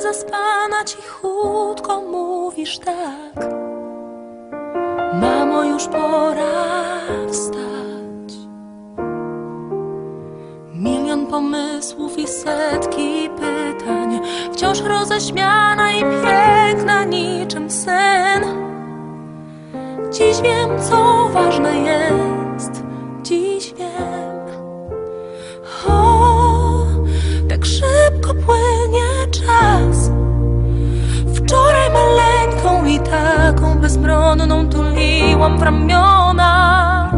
zaspana cichutko mówisz tak. Mamo, już pora wstać. Milion pomysłów i setki pytań. Wciąż roześmiana i piękna niczym sen. Dziś wiem, co ważne jest. Dziś wiem czas. Wczoraj maleńką i taką bezbronną tuliłam w ramionach.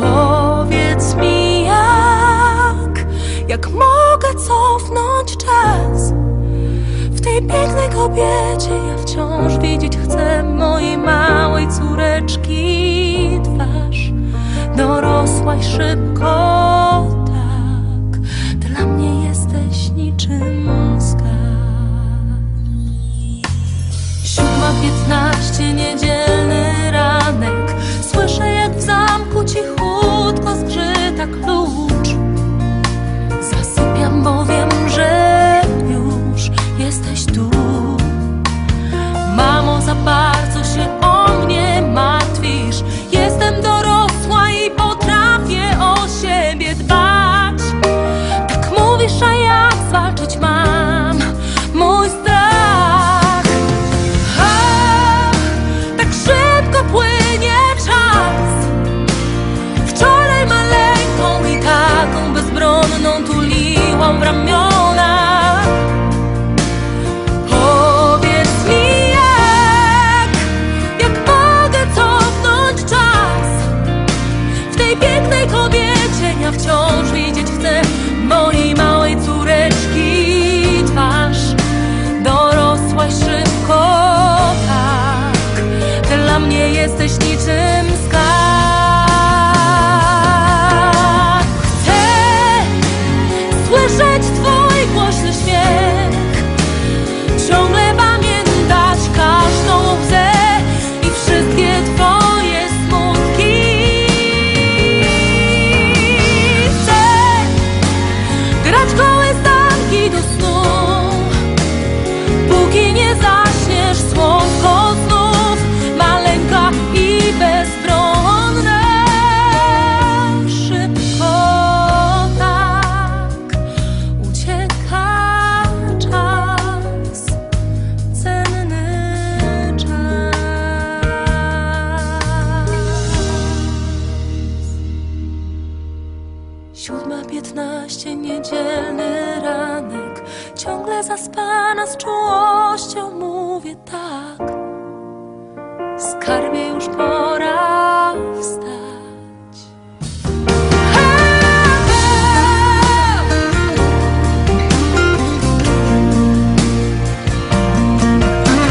Powiedz mi jak, jak mogę cofnąć czas? W tej pięknej kobiecie ja wciąż widzieć chcę mojej małej córeczki twarz. Dorosłaś szybko, taką bezbronną tuliłam w ramionach. Powiedz mi jak, jak mogę cofnąć czas? W tej pięknej kobiecie ja wciąż widzieć chcę Mojej małej córeczki twarz. Dorosłaś szybko, tak. Dla mnie jesteś niczym skarb jedenaście niedzielny ranek. Ciągle zaspana z czułością mówię tak. Skarbie już po